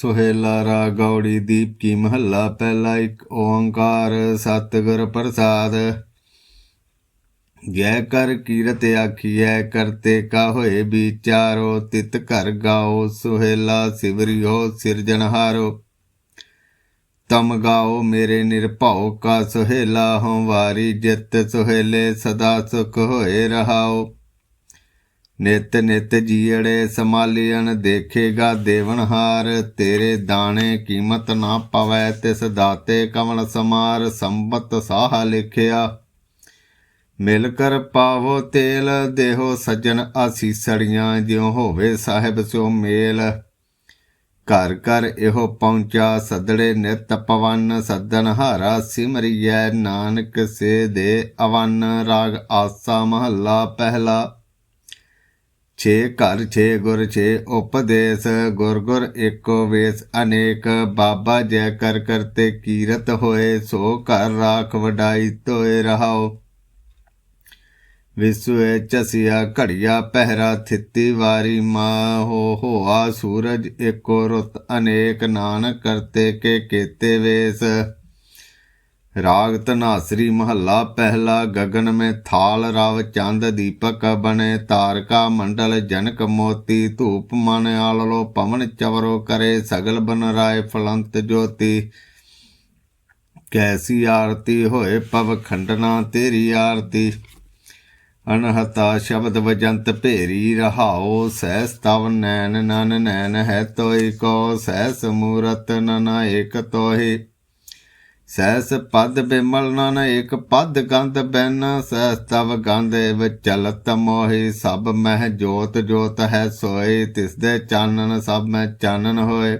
ਸੁਹੇਲਾ ਰਾ ਗੌੜੀ ਦੀਪ ਕੀ ਮਹੱਲਾ, ਪਹਿਲਾ ਇੱਕ ਓੰਕਾਰ ਸਤਿਗੁਰ ਪ੍ਰਸਾਦ। ਜੈ ਕਰ ਕੀਰਤ ਆਖੀਐ, ਕਰਤੇ ਕਾ ਹੋਏ ਵਿਚਾਰੋ, ਤਿਤ ਘਰ ਗਾਓ, ਸੁਹੇਲਾ ਸਿਵਰਿਓ ਸਿਰਜਣਹਾਰੋ ਤਮ ਗਾਓ ਮੇਰੇ ਨਿਰਭਉ, ਕਾ ਸੁਹੇਲਾ ਹਉ ਵਾਰੀ ਜਿਤ ਸੁਹੇਲੇ ਸਦਾ ਸੁਖ ਹੋਏ ਰਹਾਓ। ਨਿਤ ਨਿਤ ਜੀੜੇ ਸਮਾਲੀਨ ਦੇਖੇਗਾ ਦੇਵਨਹਾਰ ਤੇਰੇ ਦਾਣੇ ਕੀਮਤ ਨਾ ਪਵੈ, ਤਿਸ ਦਾਤੇ ਕਵਣ ਸਮਾਰ। ਸੰਬਤ ਸਾਹ ਲਿਖਿਆ, ਮਿਲ ਕਰ ਪਾਵੋ ਤੇਲ। ਦੇਹੋ ਸਜਣ ਆਸੀਸੜੀਆਂ ਜਿਉ ਹੋਵੇ ਸਾਹਿਬ ਸਿਓ ਮੇਲ। ਘਰ ਘਰ ਇਹੋ ਪਹੁੰਚਾ, ਸਦੜੇ ਨਿਤ ਪਵਨ। ਸਦਨ ਹਾਰਾ ਸਿਮਰਿਐ, ਨਾਨਕ ਸੇ ਦੇ ਅਵਨ। ਰਾਗ ਆਸਾ ਮਹੱਲਾ ਪਹਿਲਾ। ਛੇ ਘਰ, ਛੇ ਗੁਰ, ਛੇ ਉਪਦੇਸ਼, ਗੁਰ ਗੁਰ ਏਕੋ ਵੇਸ, ਅਨੇਕ ਬਾਬਾ ਜੈ ਕਰ ਕਰਤੇ ਕੀਰਤ ਹੋਏ, ਸੋ ਘਰ ਰਾਖ ਵਡਾਈ ਤੋਏ ਰਹਾਓ। ਵਿਸੁਏ ਚਸਿਆ ਘੜੀਆ ਪਹਿਰਾ ਥਿੱਤੀ ਵਾਰੀ ਮਾ ਹੋ ਹੋਆ ਸੂਰਜ ਏਕੋ ਰੁੱਤ, ਅਨੇਕ ਨਾਨਕ ਕਰਤੇ ਕੇ ਕੀਤੇ ਵੇਸ। ਰਾਗ ਤਨਾਸਰੀ ਮਹੱਲਾ ਪਹਿਲਾ, ਗਗਨ ਮੇ ਥਾਲ ਰਵ ਚੰਦ ਦੀਪਕ ਬਣੇ, ਤਾਰਕਾ ਮੰਡਲ ਜਨਕ ਮੋਤੀ, ਧੂਪ ਮਨ ਆਲੋ ਪਵਨ ਚਵਰੋ ਕਰੇ, ਸਗਲ ਬਨ ਰਾਏ ਫਲੰਤ ਜੋਤੀ। ਕੈਸੀ ਆਰਤੀ ਹੋਏ ਪਵ ਖੰਡਨਾ ਤੇਰੀ ਆਰਤੀ। ਅਨਹਤਾ ਸ਼ਬਦ ਵਜੰਤ ਭੇਰੀ ਰਹਾਓ ਸਹਿਸ ਤਵ ਨੈਣ ਨਨ ਨੈਨ ਹੈ ਤੋਈ ਕੋ, ਸਹਿਸ ਮੂਰਤ ਨਨ ਏਕ ਤੋਹੀ। ਸਹਿਸ ਪਦ ਬਿਮਲ ਨਨ, ਏਕ ਪਦ ਗੰਧ ਬੈਨ। ਸਹਿਸ ਤਵ ਗੰਧੇ ਵਿਚਲਤ ਮੋਹੀ, ਸਭ ਮਹਿ ਜੋਤ ਜੋਤ ਹੈ ਸੋਈ ਤਿਸ ਦੇ ਚਾਨਣ ਸਭ ਮੈਂ ਚਾਨਣ ਹੋਏ।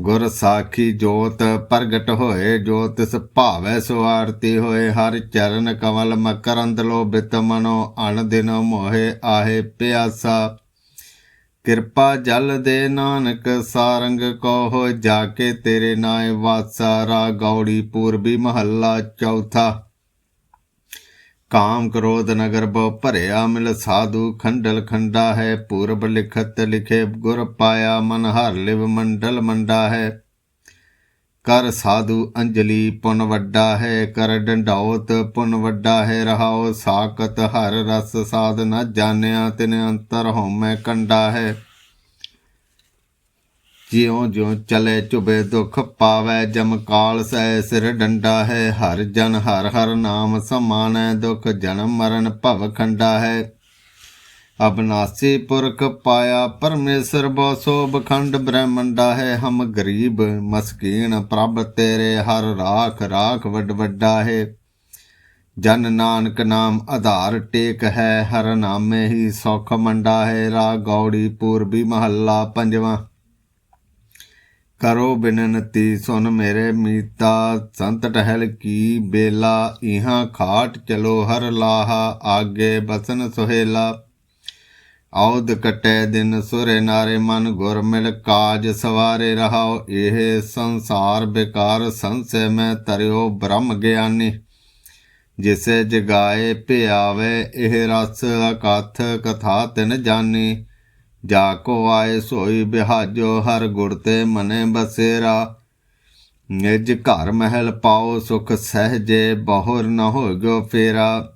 ਗੁਰ ਸਾਖੀ ਜੋਤ ਪ੍ਰਗਟ ਹੋਏ ਜੋ ਤਿਸ ਭਾਵੈ ਸੋ ਆਰਤੀ ਹੋਏ। ਹਰ ਚਰਨ ਕਮਲ ਮਕਰੰਦ ਲੋ ਬਿਤ ਮਨੋ, ਅਣ ਦਿਨ ਮੋਹੇ ਆਹੇ ਪਿਆਸਾ। ਕਿਰਪਾ ਜਲ ਦੇ ਨਾਨਕ, ਸਾਰੰਗ ਕੋ ਜਾ ਕੇ ਤੇਰੇ ਨਾਏ ਵਾਸਾ ਰਾ ਗੌੜੀ ਪੂਰਬੀ ਮਹੱਲਾ ਚੌਥਾ। ਕਾਮ ਕ੍ਰੋਧ ਨਗਰ ਬੋ ਭਰਿਆ, ਮਿਲ ਸਾਧੂ ਖੰਡਲ ਖੰਡਾ ਹੈ, ਪੂਰਬ ਲਿਖਤ ਲਿਖੇ ਗੁਰ ਪਾਇਆ, ਮਨ ਹਰ ਲਿਵ ਮੰਡਲ ਮੰਡਾ ਹੈ। ਕਰ ਸਾਧੂ ਅੰਜਲੀ, ਪੁਨ ਵੱਡਾ ਹੈ ਕਰ ਡੰਡਾਉਤ ਪੁਨ ਵੱਡਾ ਹੈ ਰਹਾਉ ਸਾਕਤ ਹਰ ਰਸ ਸਾਧ ਨ ਜਾਣਿਆ, ਤਿਨ ਅੰਤਰ ਹਉਮੈ ਕੰਡਾ ਹੈ। ਜਿਉ ਜਿਉ ਚਲੇ ਚੁਬੇ ਦੁਖ ਪਾਵੈ, ਜਮ ਕਾਲ ਸੈ ਸਿਰ ਡੰਡਾ ਹੈ, ਹਰ ਜਨ ਹਰ ਹਰ ਨਾਮ ਸਮਾਨੈ, ਦੁਖ ਜਨਮ ਮਰਨ ਭਵ ਖੰਡਾ ਹੈ। ਅਬਨਾਸੀ ਪੁਰਖ ਪਾਇਆ ਪਰਮੇਸ਼ਰ ਬੋ ਬਖੰਡ ਖੰਡ ਬ੍ਰਹਮੰਡਾ ਹੈ, ਹਮ ਗਰੀਬ ਮਸਕੀਨ ਪ੍ਰਭ ਤੇਰੇ ਹਰ ਰਾਖ ਰਾਖ ਵੱਡ ਵੱਡਾ ਹੈ। ਜਨ ਨਾਨਕ ਨਾਮ ਆਧਾਰ ਟੇਕ ਹੈ, ਹਰ ਨਾਮੇ ਹੀ ਸੁਖ ਮੰਡਾ ਹੈ। ਰਾ ਗੌੜੀ ਪੂਰਬੀ ਮਹੱਲਾ ਪੰਜਵਾਂ। ਕਰੋ ਬਿਨਨਤੀ ਸੁਨ ਮੇਰੇ ਮੀਤਾ, ਸੰਤ ਟਹਿਲ ਕੀ ਬੇਲਾ, ਇਹਾਂ ਖਾਟ ਚਲੋ ਹਰ ਲਾਹਾ, ਆਗੇ ਬਸਨ ਸੁਹੇਲਾ। ਆਉਦ ਕਟੈ ਦਿਨ ਸੁਰੇ ਨਾਰੇ ਮਨ ਗੁਰ ਮਿਲ ਕਾਜ ਸਵਾਰੇ ਰਹਾਓ ਇਹ ਸੰਸਾਰ ਬੇਕਾਰ ਸੰਸੈ ਮੈਂ ਤਰਿਓ ਬ੍ਰਹਮ ਗਿਆਨੀ। ਜਿਸੇ ਜਗਾਏ ਭਿਆਵੇ, ਇਹ ਰਸ ਅਕਥ ਕਥਾ ਤਿਨ ਜਾਣੀ ਜਾ ਕੋ ਆਏ ਸੋਈ ਬਿਹਾਜੋ, ਹਰ ਗੁਰ ਤੇ ਮਨੇ ਬਸੇਰਾ। ਨਿਜ ਘਰ ਮਹਿਲ ਪਾਓ, ਸੁਖ ਸਹਜੇ ਬਹੁਰ ਨ ਹੋਗੋ ਫੇਰਾ।